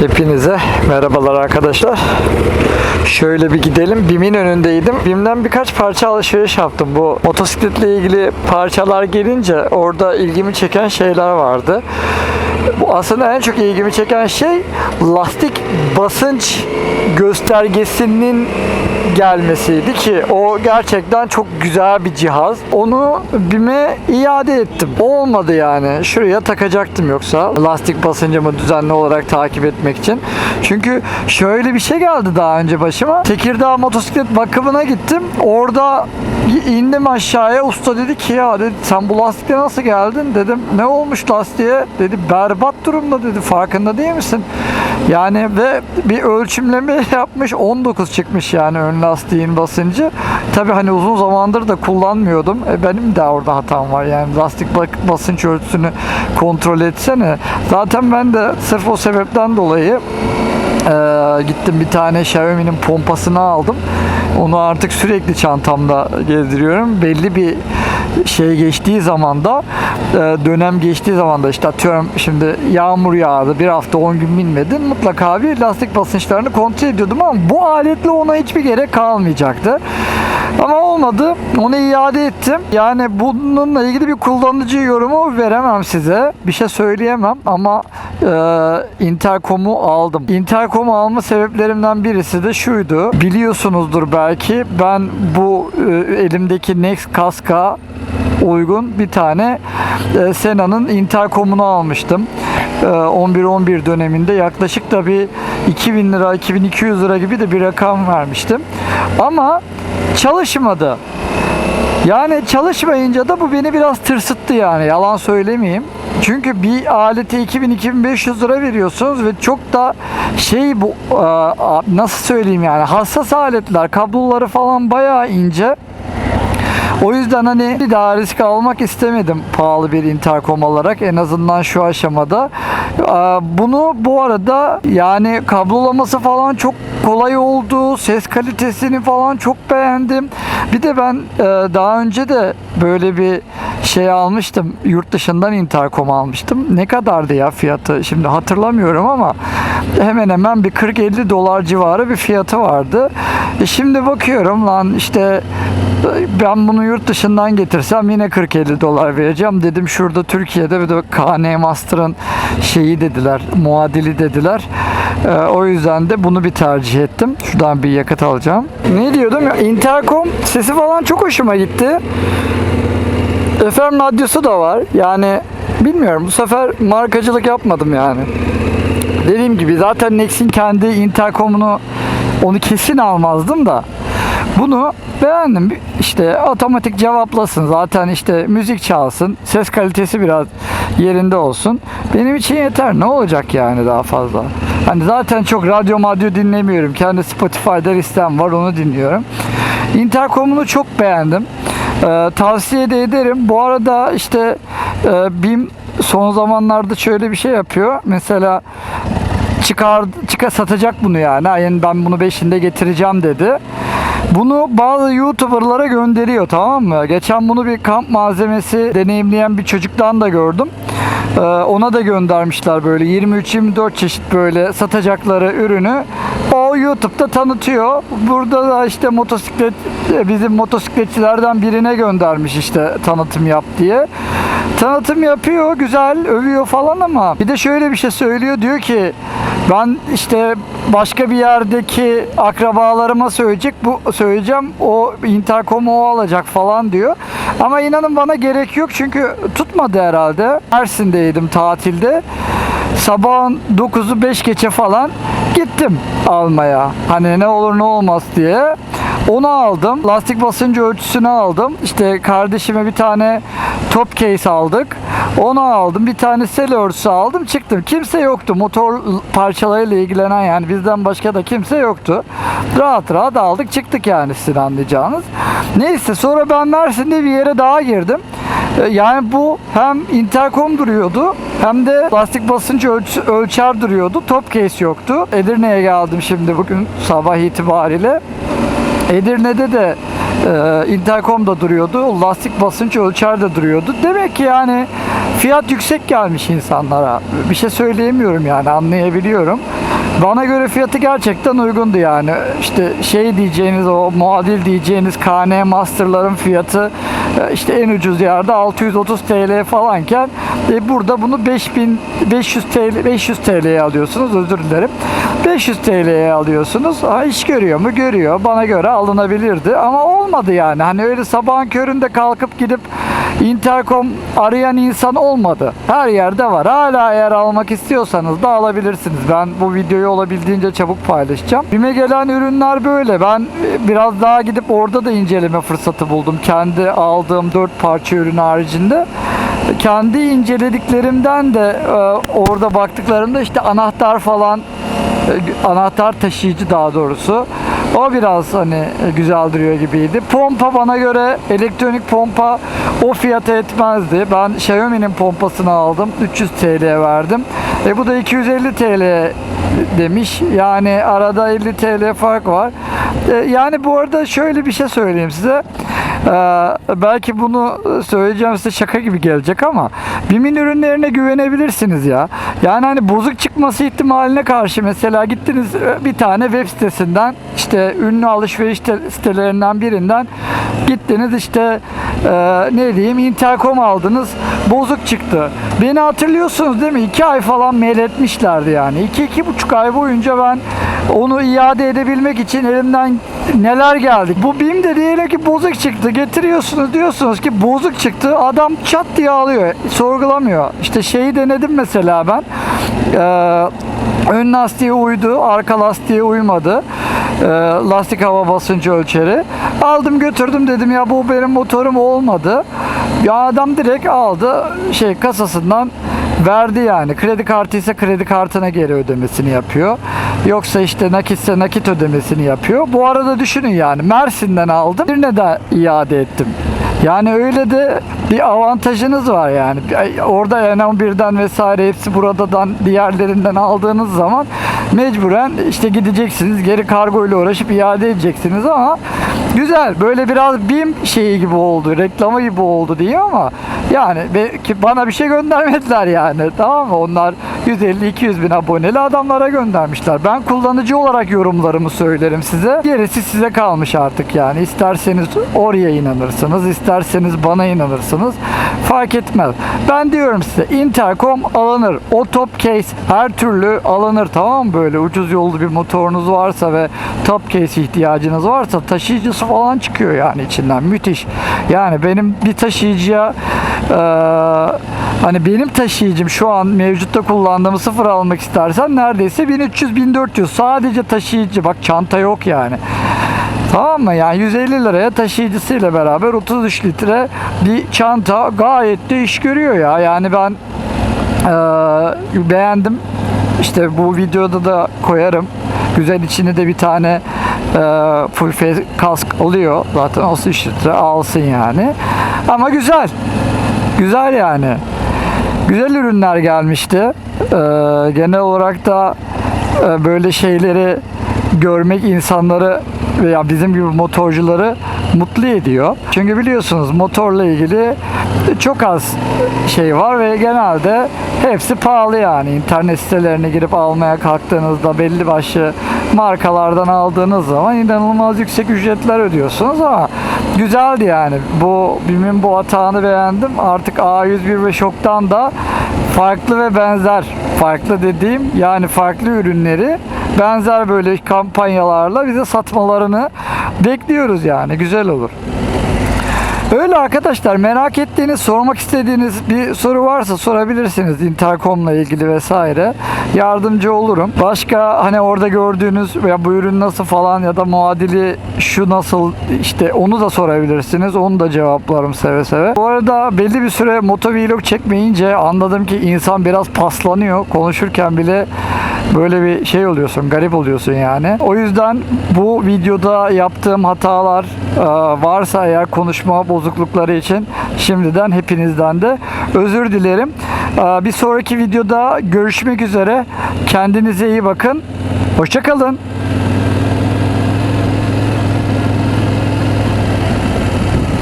Hepinize merhabalar arkadaşlar. Şöyle bir gidelim. BİM'in önündeydim. BİM'den birkaç parça alışveriş yaptım. Bu motosikletle ilgili parçalar gelince orada ilgimi çeken şeyler vardı. Bu aslında en çok ilgimi çeken şey lastik basınç göstergesinin gelmesiydi ki o gerçekten çok güzel bir cihaz. Onu BİM'e iade ettim. Olmadı yani. Şuraya takacaktım yoksa lastik basıncımı düzenli olarak takip etmek için. Çünkü şöyle bir şey geldi daha önce başıma. Tekirdağ motosiklet bakımına gittim. Orada indim aşağıya. Usta dedi ki ya dedi sen bu lastikle nasıl geldin? Dedim ne olmuş lastiğe? Dedi berbat durumda dedi. Farkında değil misin? Yani ve bir ölçümleme yapmış 19 çıkmış yani ön lastiğin basıncı. Tabii hani uzun zamandır da kullanmıyordum. E benim de orada hatam var yani lastik basınç ölçüsünü kontrol etsene. Zaten ben de sırf o sebepten dolayı ee, gittim bir tane Xiaomi'nin pompasını aldım. Onu artık sürekli çantamda gezdiriyorum. Belli bir şey geçtiği zaman da e, dönem geçtiği zaman da işte atıyorum şimdi yağmur yağdı bir hafta 10 gün binmedin mutlaka bir lastik basınçlarını kontrol ediyordum ama bu aletle ona hiçbir gerek kalmayacaktı. Ama olmadı. Onu iade ettim. Yani bununla ilgili bir kullanıcı yorumu veremem size. Bir şey söyleyemem ama e, Intercom'u aldım. Intercom'u alma sebeplerimden birisi de şuydu. Biliyorsunuzdur belki ben bu e, elimdeki Next kaska uygun bir tane e, Sena'nın Intercom'unu almıştım. E, 11-11 döneminde yaklaşık da bir 2000 lira 2200 lira gibi de bir rakam vermiştim. Ama çalışmadı. Yani çalışmayınca da bu beni biraz tırsıttı yani yalan söylemeyeyim. Çünkü bir alete 2000-2500 lira veriyorsunuz ve çok da şey bu e, nasıl söyleyeyim yani hassas aletler kabloları falan bayağı ince. O yüzden hani bir daha risk almak istemedim pahalı bir interkom olarak en azından şu aşamada. Aa, Bunu bu arada yani kablolaması falan çok kolay oldu. Ses kalitesini falan çok beğendim. Bir de ben e, daha önce de böyle bir şey almıştım. Yurt dışından interkom almıştım. Ne kadardı ya fiyatı? Şimdi hatırlamıyorum ama hemen hemen bir 40-50 dolar civarı bir fiyatı vardı. E şimdi bakıyorum lan işte ben bunu yurt dışından getirsem yine 40-50 dolar vereceğim dedim şurada Türkiye'de bir de KN Master'ın şeyi dediler muadili dediler Ee, o yüzden de bunu bir tercih ettim şuradan bir yakıt alacağım ne diyordum intercom sesi falan çok hoşuma gitti FM radyosu da var yani bilmiyorum bu sefer markacılık yapmadım yani dediğim gibi zaten Nex'in kendi interkomunu onu kesin almazdım da bunu beğendim. İşte otomatik cevaplasın. Zaten işte müzik çalsın. Ses kalitesi biraz yerinde olsun. Benim için yeter. Ne olacak yani daha fazla? Hani zaten çok radyo madyo dinlemiyorum. Kendi Spotify'da listem var onu dinliyorum. Intercom'unu çok beğendim. Ee, tavsiye de ederim. Bu arada işte e, BİM son zamanlarda şöyle bir şey yapıyor. Mesela çıkar çıka satacak bunu yani. Ayın ben bunu 5'inde getireceğim dedi. Bunu bazı YouTuber'lara gönderiyor tamam mı? Geçen bunu bir kamp malzemesi deneyimleyen bir çocuktan da gördüm. Ee, ona da göndermişler böyle 23-24 çeşit böyle satacakları ürünü. O YouTube'da tanıtıyor. Burada da işte motosiklet bizim motosikletçilerden birine göndermiş işte tanıtım yap diye. Tanıtım yapıyor, güzel, övüyor falan ama bir de şöyle bir şey söylüyor. Diyor ki ben işte başka bir yerdeki akrabalarıma söyleyecek bu söyleyeceğim o interkomu o alacak falan diyor. Ama inanın bana gerek yok çünkü tutmadı herhalde. Mersin'deydim tatilde. Sabahın 9'u 5 geçe falan gittim almaya. Hani ne olur ne olmaz diye. Onu aldım. Lastik basıncı ölçüsünü aldım. İşte kardeşime bir tane top case aldık. Onu aldım. Bir tane sel örtüsü aldım. Çıktım. Kimse yoktu. Motor parçalarıyla ilgilenen yani bizden başka da kimse yoktu. Rahat rahat aldık. Çıktık yani sizin anlayacağınız. Neyse sonra ben Mersin'de bir yere daha girdim. Ee, Yani bu hem interkom duruyordu hem de lastik basıncı ölç- ölçer duruyordu. Top case yoktu. Edirne'ye geldim şimdi bugün sabah itibariyle. Edirne'de de e, interkom da duruyordu. Lastik basınç ölçer de duruyordu. Demek ki yani fiyat yüksek gelmiş insanlara. Bir şey söyleyemiyorum yani anlayabiliyorum. Bana göre fiyatı gerçekten uygundu yani. İşte şey diyeceğiniz o muadil diyeceğiniz KN Master'ların fiyatı e, işte en ucuz yerde 630 TL falanken e, burada bunu 5500 TL 500 TL'ye alıyorsunuz özür dilerim. 500 TL'ye alıyorsunuz. Ha, iş görüyor mu? Görüyor. Bana göre alınabilirdi ama olmadı yani. Hani öyle sabahın köründe kalkıp gidip interkom arayan insan olmadı. Her yerde var. Hala eğer almak istiyorsanız da alabilirsiniz. Ben bu videoyu olabildiğince çabuk paylaşacağım. Bime gelen ürünler böyle. Ben e, biraz daha gidip orada da inceleme fırsatı buldum. Kendi aldığım 4 parça ürün haricinde. Kendi incelediklerimden de e, orada baktıklarımda işte anahtar falan e, anahtar taşıyıcı daha doğrusu. O biraz hani e, güzel duruyor gibiydi. Pompa bana göre elektronik pompa o fiyata etmezdi. Ben Xiaomi'nin pompasını aldım. 300 TL verdim. E bu da 250 TL demiş. Yani arada 50 TL fark var. E, yani bu arada şöyle bir şey söyleyeyim size. Ee, belki bunu söyleyeceğim size şaka gibi gelecek ama BİM'in ürünlerine güvenebilirsiniz ya. Yani hani bozuk çıkması ihtimaline karşı mesela gittiniz e, bir tane web sitesinden işte ünlü alışveriş site- sitelerinden birinden gittiniz işte e, ne diyeyim interkom aldınız bozuk çıktı. Beni hatırlıyorsunuz değil mi? 2 ay falan mail etmişlerdi yani. 2 iki, buçuk ay boyunca ben onu iade edebilmek için elimden neler geldi. Bu BİM de diyelim ki bozuk çıktı. Getiriyorsunuz diyorsunuz ki bozuk çıktı. Adam çat diye alıyor. Sorgulamıyor. İşte şeyi denedim mesela ben. Ee, ön lastiğe uydu. Arka lastiğe uymadı. Ee, lastik hava basıncı ölçeri. Aldım götürdüm dedim ya bu benim motorum olmadı. Ya adam direkt aldı şey kasasından verdi yani. Kredi kartı ise kredi kartına geri ödemesini yapıyor. Yoksa işte nakitse nakit ödemesini yapıyor. Bu arada düşünün yani Mersin'den aldım. Birine de iade ettim. Yani öyle de bir avantajınız var yani. Orada N11'den vesaire hepsi buradan diğerlerinden aldığınız zaman mecburen işte gideceksiniz geri kargo ile uğraşıp iade edeceksiniz ama güzel böyle biraz BİM şeyi gibi oldu reklama gibi oldu diye ama yani bana bir şey göndermediler yani tamam mı? Onlar 150-200 bin aboneli adamlara göndermişler. Ben kullanıcı olarak yorumlarımı söylerim size. Gerisi size kalmış artık yani. İsterseniz oraya inanırsınız isterseniz bana inanırsınız. Fark etmez. Ben diyorum size interkom alınır. O top case her türlü alınır tamam mı böyle ucuz yollu bir motorunuz varsa ve top case ihtiyacınız varsa taşıyıcısı falan çıkıyor yani içinden müthiş yani benim bir taşıyıcıya eee, hani benim taşıyıcım şu an mevcutta kullandığım sıfır almak istersen neredeyse 1300-1400 sadece taşıyıcı bak çanta yok yani Tamam mı? Yani 150 liraya taşıyıcısıyla beraber 33 litre bir çanta gayet de iş görüyor ya. Yani ben eee, beğendim. İşte bu videoda da koyarım. Güzel içine de bir tane eee full face kask oluyor. Zaten 33 litre alsın yani. Ama güzel. Güzel yani. Güzel ürünler gelmişti. Eee, genel olarak da e, böyle şeyleri görmek insanları veya bizim gibi motorcuları mutlu ediyor. Çünkü biliyorsunuz motorla ilgili çok az şey var ve genelde hepsi pahalı yani. İnternet sitelerine girip almaya kalktığınızda belli başlı markalardan aldığınız zaman inanılmaz yüksek ücretler ödüyorsunuz ama güzeldi yani. Bu BİM'in bu hatağını beğendim. Artık A101 ve Şok'tan da farklı ve benzer farklı dediğim yani farklı ürünleri benzer böyle kampanyalarla bize satmalarını bekliyoruz yani güzel olur. Öyle arkadaşlar merak ettiğiniz, sormak istediğiniz bir soru varsa sorabilirsiniz Intercom'la ilgili vesaire. Yardımcı olurum. Başka hani orada gördüğünüz veya bu ürün nasıl falan ya da muadili şu nasıl işte onu da sorabilirsiniz. Onu da cevaplarım seve seve. Bu arada belli bir süre motovlog çekmeyince anladım ki insan biraz paslanıyor. Konuşurken bile böyle bir şey oluyorsun, garip oluyorsun yani. O yüzden bu videoda yaptığım hatalar varsa eğer konuşma bozuklukları için şimdiden hepinizden de özür dilerim. Bir sonraki videoda görüşmek üzere. Kendinize iyi bakın. Hoşçakalın.